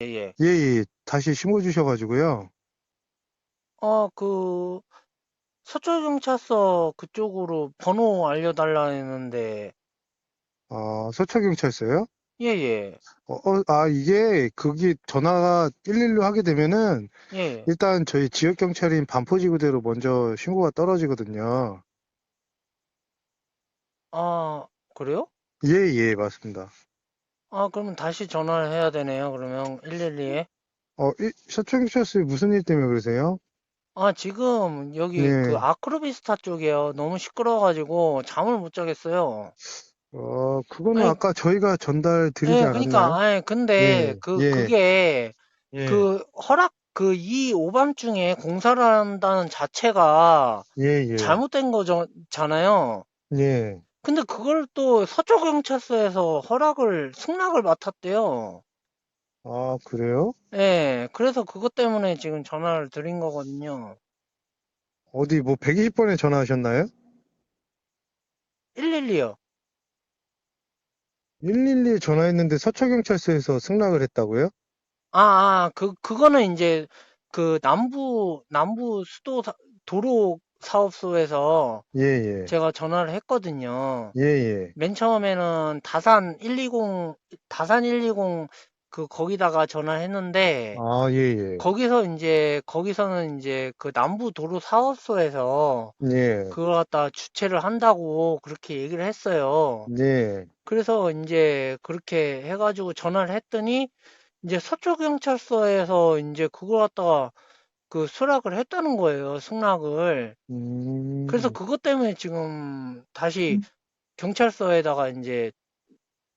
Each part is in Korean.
예, 예. 예, 예. 다시 신고 주셔가지고요. 어, 그, 서초경찰서 그쪽으로 번호 알려달라 했는데, 아, 서초경찰서요? 예, 예. 어, 어, 아, 이게, 그게 전화가 112로 하게 되면은, 예. 일단 저희 지역경찰인 반포지구대로 먼저 신고가 떨어지거든요. 아, 그래요? 예, 예, 맞습니다. 아, 그러면 다시 전화를 해야 되네요. 그러면 112에. 어, 이, 서초경찰서에 무슨 일 때문에 그러세요? 아, 지금 여기 네. 그 아크로비스타 쪽이에요. 너무 시끄러워가지고 잠을 못 자겠어요. 어, 그거는 아니, 아까 저희가 전달 드리지 예, 않았나요? 그러니까, 아니, 근데 예, 그, 예, 그게 예, 그 허락, 그 이 오밤중에 공사를 한다는 자체가 예, 예, 잘못된 거잖아요. 예. 근데 그걸 또 서초 경찰서에서 허락을, 승낙을 맡았대요. 아, 그래요? 예, 그래서 그것 때문에 지금 전화를 드린 거거든요. 어디 뭐 120번에 전화하셨나요? 112요. 112에 전화했는데 서초경찰서에서 승낙을 했다고요? 아, 아, 그, 그거는 이제 그 남부, 남부 수도 사- 도로 사업소에서 예, 예, 제가 전화를 했거든요. 예, 예. 맨 처음에는 다산 120, 다산 120 그 거기다가 전화했는데 아, 예, 예, 거기서 이제 거기서는 이제 그 남부 도로 사업소에서 예, 그걸 갖다 주최를 한다고 그렇게 얘기를 했어요. 예. 그래서 이제 그렇게 해가지고 전화를 했더니 이제 서초경찰서에서 이제 그걸 갖다가 그 수락을 했다는 거예요, 승낙을. 그래서 음, 그것 때문에 지금 다시 경찰서에다가 이제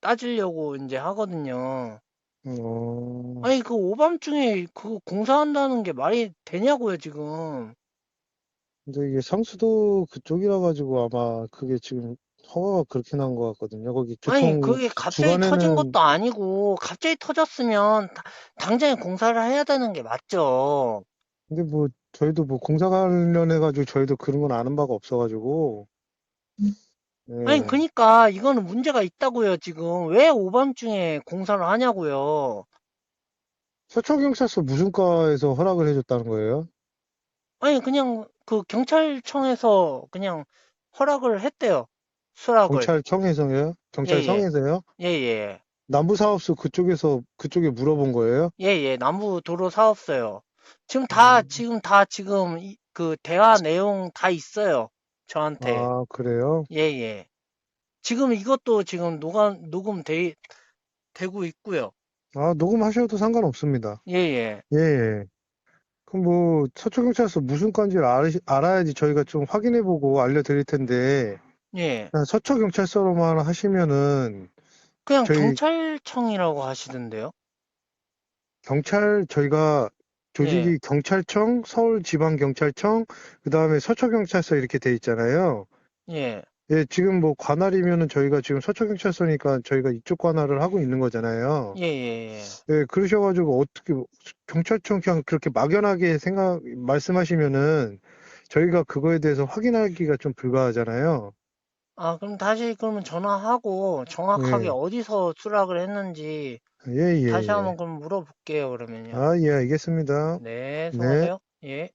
따지려고 이제 하거든요. 어, 아니, 그 오밤중에 그거 공사한다는 게 말이 되냐고요, 지금. 근데 이게 상수도 그쪽이라 가지고 아마 그게 지금 허가가 그렇게 난 것 같거든요. 거기 아니, 교통 그게 갑자기 터진 주간에는 것도 아니고, 갑자기 터졌으면 다- 당장에 공사를 해야 되는 게 맞죠. 근데 뭐 저희도 뭐 공사 관련해 가지고 저희도 그런 건 아는 바가 없어 가지고 아니, 예. 그니까 이거는 문제가 있다고요, 지금. 왜 오밤중에 공사를 하냐고요. 서초경찰서 무슨 과에서 허락을 해줬다는 거예요? 아니, 그냥 그 경찰청에서 그냥 허락을 했대요. 수락을. 경찰청에서요? 예, 예. 경찰성에서요? 예, 예. 남부사업소 그쪽에서 그쪽에 물어본 거예요? 예, 예. 남부 도로 사업소요. 지금 다, 음. 지금 다 지금 이- 그 대화 내용 다 있어요. 저한테. 아, 그래요? 예, 예. 지금 이것도 지금 녹음, 녹음돼, 되고 있고요. 아, 녹음하셔도 상관없습니다. 예, 예. 예, 예. 그럼 뭐 서초경찰서 무슨 건지를 알으시, 알아야지 저희가 좀 확인해보고 알려드릴 텐데 예. 그냥 서초경찰서로만 하시면은 그냥 저희 경찰청이라고 하시던데요. 경찰 저희가 조직이 예. 경찰청, 서울지방경찰청, 그 다음에 서초경찰서 이렇게 돼 있잖아요. 예. 예, 지금 뭐 관할이면은 저희가 지금 서초경찰서니까 저희가 이쪽 관할을 하고 있는 거잖아요. 예, 예, 예. 예, 그러셔가지고 어떻게 뭐 경찰청 그냥 그렇게 막연하게 생각 말씀하시면은 저희가 그거에 대해서 확인하기가 좀 불가하잖아요. 아, 그럼 다시 그러면 전화하고 정확하게 예, 어디서 수락을 했는지 예, 예, 다시 예. 한번 그럼 물어볼게요, 그러면요. 아, 예, 알겠습니다. 네, 네. 수고하세요. 예.